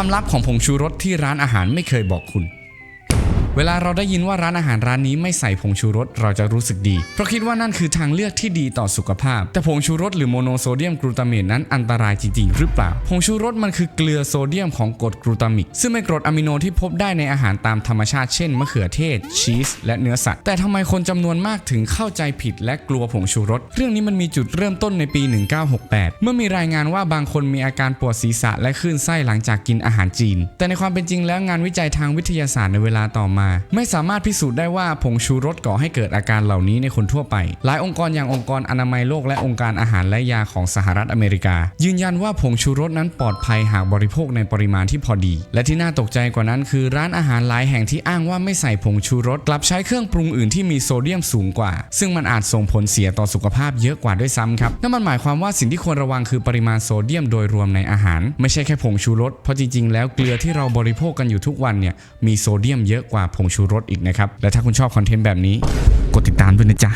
ความลับของผงชูรสที่ร้านอาหารไม่เคยบอกคุณ เวลาเราได้ยินว่าร้านอาหารร้านนี้ไม่ใส่ผงชูรสเราจะรู้สึกดี เพราะคิดว่านั่นคือทางเลือกที่ดีต่อสุขภาพ แต่ผงชูรสหรือโมโนโซเดียมกลูตาเมตนั้นอันตรายจริงๆ หรือเปล่า ผงชูรสมันคือเกลือโซเดียมของกรดกลูตามิก ซึ่งเป็นกรดอะมิโนที่พบได้ในอาหารตามธรรมชาติเช่นมะเขือเทศ ชีส และเนื้อสัตว์ แต่ทำไมคนจำนวนมากถึงเข้าใจผิดและกลัวผงชูรส เรื่องนี้มันมีจุดเริ่มต้นในปี 1968 เมื่อมีรายงานว่าบางคนมีอาการปวดศีรษะและคลื่นไส้หลังจากกินอาหารจีน แต่ในความเป็นจริงแล้วงานวิจัยทางวิทยาศาสตร์ในเวลาต่อมา ไม่สามารถพิสูจน์ได้ว่าผงชูรสก่อให้เกิดอาการเหล่านี้ในคนทั่วไป หลายองค์กรอย่างองค์กรอนามัยโลกและองค์การอาหารและยาของสหรัฐอเมริกา ยืนยันว่าผงชูรสนั้นปลอดภัยหากบริโภคในปริมาณที่พอดี และที่น่าตกใจกว่านั้นคือร้านอาหารหลายแห่งที่อ้างว่าไม่ใส่ผงชูรสกลับใช้เครื่องปรุงอื่นที่มีโซเดียมสูงกว่า ซึ่งมันอาจส่งผลเสียต่อสุขภาพเยอะกว่าด้วยซ้ำครับนั่นมันหมายความว่าสิ่งที่ควรระวังคือปริมาณโซเดียมโดยรวมในอาหาร ไม่ใช่แค่ผงชูรสเพราะจริงๆ แล้วเกลือที่เราบริโภคกันอยู่ทุกวันเนี่ยมีโซเดียมเยอะกว่าผงชูรสอีกนะครับ และถ้าคุณชอบคอนเทนต์แบบนี้ กดติดตามด้วยนะจ๊ะ